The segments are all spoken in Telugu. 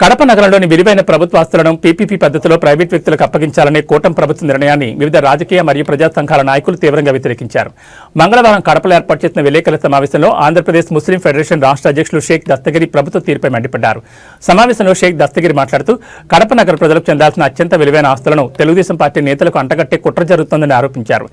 కడప నగరంలోని విలువైన ప్రభుత్వ ఆస్తులను పీపీపీ పద్ధతిలో ప్రైవేట్ వ్యక్తులకు అప్పగించాలనే కూటమి ప్రభుత్వ నిర్ణయాన్ని వివిధ రాజకీయ మరియు ప్రజా సంఘాల నాయకులు తీవ్రంగా వ్యతిరేకించారు. మంగళవారం కడపలో ఏర్పాటు చేసిన విలేకరుల సమావేశంలో ఆంధ్రప్రదేశ్ ముస్లిం ఫెడరేషన్ రాష్ట్ర అధ్యక్షులు షేక్ దస్తగిరి ప్రభుత్వ తీరుపై మండిపడ్డారు. సమావేశంలో షేక్ దస్తగిరి మాట్లాడుతూ కడప నగర ప్రజలకు చెందాల్సిన అత్యంత విలువైన ఆస్తులను తెలుగుదేశం పార్టీ నేతలకు అంటగట్టే కుట్ర జరుగుతోందని ఆరోపించారు.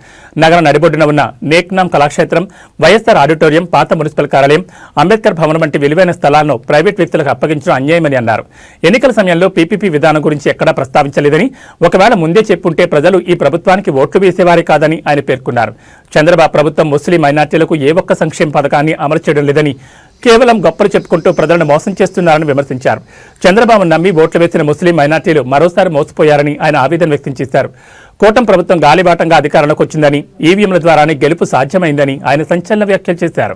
నగరం నడిబొడ్డున ఉన్న నేక్నామ్ కళాక్షేత్రం వైఎస్ఆర్ ఆడిటోరియం పాత మున్సిపల్ కార్యాలయం అంబేద్కర్ భవనం వంటి విలువైన స్థలాలను ప్రైవేట్ వ్యక్తులకు అప్పగించడం అన్యాయమని అన్నారు. ఎన్నికల సమయంలో పీపీపీ విధానం గురించి ఎక్కడా ప్రస్తావించలేదని ఒకవేళ ముందే చెప్పుంటే ప్రజలు ఈ ప్రభుత్వానికి ఓట్లు వేసేవారే కాదని ఆయన పేర్కొన్నారు. చంద్రబాబు ప్రభుత్వం ముస్లిం మైనార్టీలకు ఏ ఒక్క సంక్షేమ పథకాన్ని అమలు చేయడం లేదని కేవలం గొప్పలు చెప్పుకుంటూ ప్రజలను మోసం చేస్తున్నారని విమర్శించారు. చంద్రబాబు నమ్మి ఓట్లు వేసిన ముస్లిం మైనార్టీలు మరోసారి మోసపోయారని ఆయన ఆవేదన వ్యక్తం చేశారు. కూటం ప్రభుత్వం గాలిబాటంగా అధికారంలోకి వచ్చిందని ఈవీఎంల ద్వారానే గెలుపు సాధ్యమైందని ఆయన సంచలన వ్యాఖ్యలు చేశారు.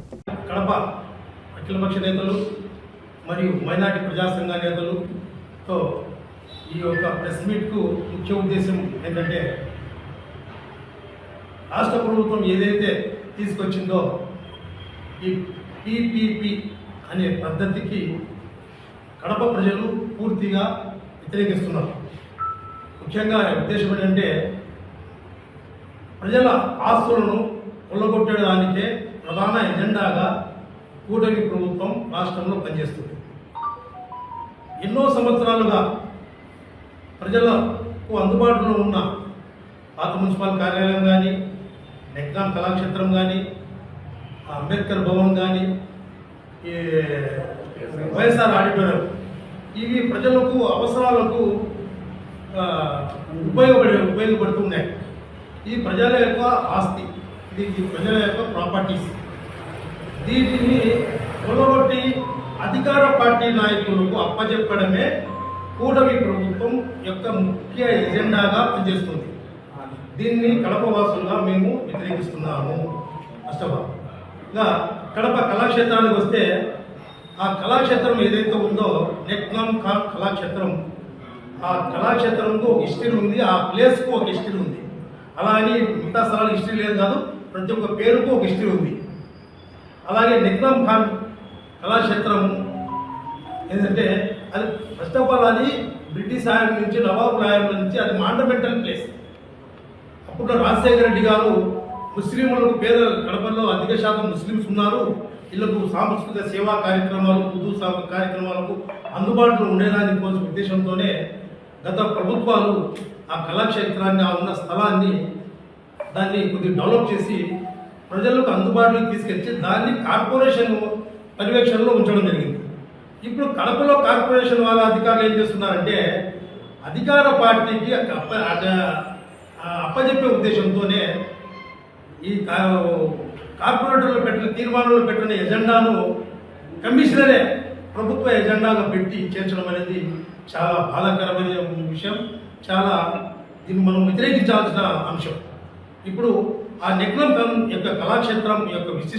మరియు మైనార్టీ ప్రజాసంఘ నేతలతో నేతలుతో ఈ యొక్క ప్రెస్ మీట్కు ముఖ్య ఉద్దేశం ఏంటంటే రాష్ట్ర ప్రభుత్వం ఏదైతే తీసుకొచ్చిందో ఈ పీపీపీ అనే పద్ధతికి కడప ప్రజలు పూర్తిగా వ్యతిరేకిస్తున్నారు. ముఖ్యంగా ఉద్దేశం ఏంటంటే ప్రజల ఆస్తులను కొల్లగొట్టడం కూటమి ప్రభుత్వం రాష్ట్రంలో పనిచేస్తుంది. ఎన్నో సంవత్సరాలుగా ప్రజలకు అందుబాటులో ఉన్న పాత మున్సిపల్ కార్యాలయం కానీ నెగ్నాం కళాక్షేత్రం కానీ అంబేద్కర్ భవన్ కానీ ఈ వైఎస్ఆర్ ఆడిటోరియం ఇవి ప్రజలకు అవసరాలకు ఉపయోగపడే ఉపయోగపడుతున్నాయి. ఈ ప్రజల యొక్క ఆస్తి ఇది ప్రజల యొక్క ప్రాపర్టీస్. దీనిని అధికార పార్టీ నాయకులకు అప్పచెప్పడమే కూటమి ప్రభుత్వం యొక్క ముఖ్య ఎజెండాగా పనిచేస్తుంది. దీన్ని కడప వాసులుగా మేము వ్యతిరేకిస్తున్నాము. అష్టభాగంగా కడప కళాక్షేత్రానికి వస్తే ఆ కళాక్షేత్రం ఏదైతే ఉందో నెక్నామ్ ఖాన్ కళాక్షేత్రం. ఆ కళాక్షేత్రంకు ఒక హిస్టరీ ఉంది ఆ ప్లేస్కు ఒక హిస్టరీ ఉంది. అలా అని మిగతా స్థలాలకు హిస్టరీ లేదు కాదు ప్రతి ఒక్క పేరుకు ఒక హిస్టరీ ఉంది. అలాగే నిక్రమ్ ఖాన్ కళాక్షేత్రం ఏంటంటే అది ఫస్ట్ ఆఫ్ ఆల్ అది బ్రిటిష్ ఆయన నుంచి నవాబు నాయకుల నుంచి అది మాండమెంటల్ ప్లేస్ అప్పుడు రాజశేఖర రెడ్డి గారు ముస్లింలకు పేద కడపలో అధిక శాతం ముస్లిమ్స్ ఉన్నారు. వీళ్ళకు సాంస్కృతిక సేవా కార్యక్రమాలు ఉర్దూ కార్యక్రమాలకు అందుబాటులో ఉండేదాని కోసం ఉద్దేశంతోనే గత ప్రభుత్వాలు ఆ కళాక్షేత్రాన్ని ఆ ఉన్న స్థలాన్ని దాన్ని కొద్దిగా డెవలప్ చేసి ప్రజలకు అందుబాటులోకి తీసుకొచ్చి దాన్ని కార్పొరేషన్ పర్యవేక్షణలో ఉంచడం జరిగింది. ఇప్పుడు కడపలో కార్పొరేషన్ వాళ్ళ అధికారులు ఏం చేస్తున్నారంటే అధికార పార్టీకి అప్ప అప్పజెప్పే ఉద్దేశంతోనే ఈ కార్పొరేటర్లు పెట్టిన తీర్మానంలో పెట్టిన ఎజెండాను కమిషనరే ప్రభుత్వ ఎజెండాగా పెట్టి చేర్చడం అనేది చాలా బాధాకరమైన విషయం చాలా దీన్ని మనం వ్యతిరేకించాల్సిన అంశం. ఇప్పుడు ఆ నెక్లం యొక్క కళాక్షేత్రం యొక్క విశిష్ట